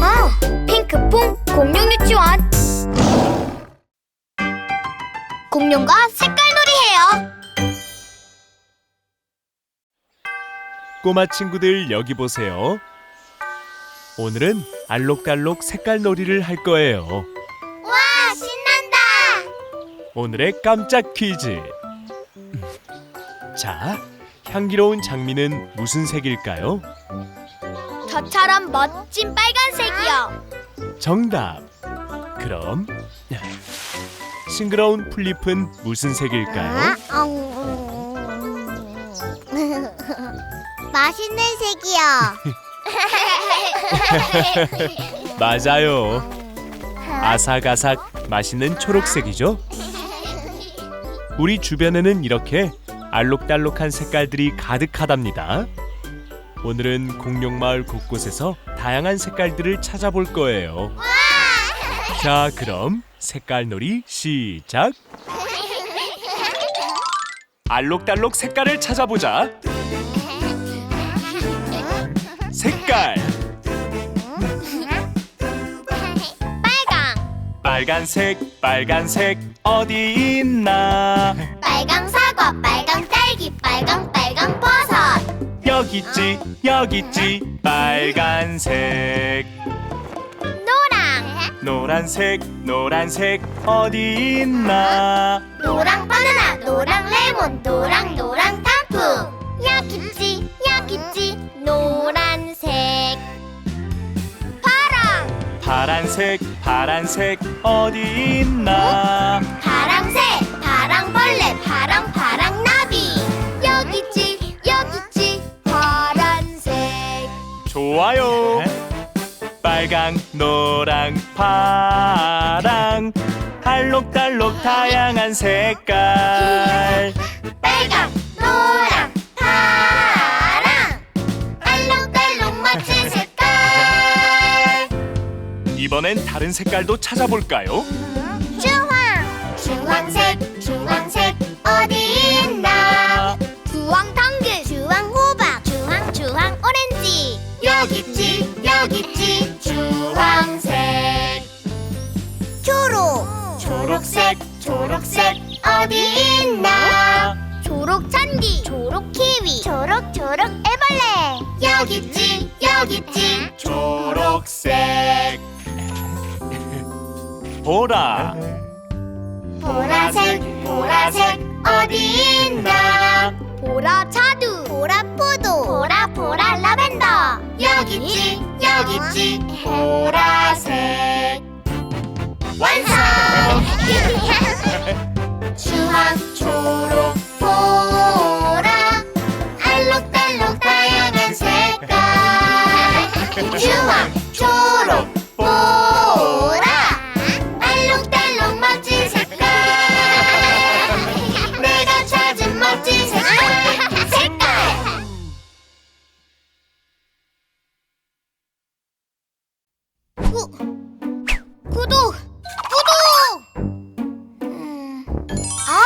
아, 핑크퐁 공룡 유치원! 공룡과 색깔놀이 해요! 꼬마 친구들 여기 보세요. 오늘은 알록달록 색깔놀이를 할 거예요. 와, 신난다! 오늘의 깜짝 퀴즈. 자, 향기로운 장미는 무슨 색일까요? 저처럼 멋진 빨간색이요 정답. 그럼 싱그러운 풀잎은 무슨 색일까요? 맛있는 색이요 맞아요. 아삭아삭 맛있는 초록색이죠. 우리 주변에는 이렇게 알록달록한 색깔들이 가득하답니다. 오늘은 공룡마을 곳곳에서 다양한 색깔들을 찾아볼 거예요. 자, 그럼 색깔놀이 시작. 알록달록 색깔을 찾아보자. 색깔 빨강 빨간색 빨간색 어디 있나 빨강 사과 빨강 딸기 여기 있지 여기 있지 빨간색. 노랑. 노란색 노란색 어디 있나? 노랑 바나나 노랑 레몬 노랑 노랑 단풍. 여기 있지 여기 있지 노란색. 파랑. 파란색 파란색 어디 있나 좋아요. 빨강 노랑 파랑. 알록달록 다양한 색깔. 빨강 노랑 파랑. 알록달록 멋진 색깔. 이번엔 다른 색깔도 찾아볼까요? 초록색 초록색 어디 있나? 초록 잔디 초록 키위 초록 초록 애벌레. 여기 있지 여기 있지. 초록색. 보라. 보라색 보라색 어디 있나? 보라 자두 보라 포도. 보라 보라 라벤더. 여기 있지 여기 있지. 보라색. 완성 주황 초록 보라 알록달록 다양한 색깔. 주황 초록 보라 알록달록 멋진 색깔. 내가 찾은 멋진 색깔. 색깔. 우, 아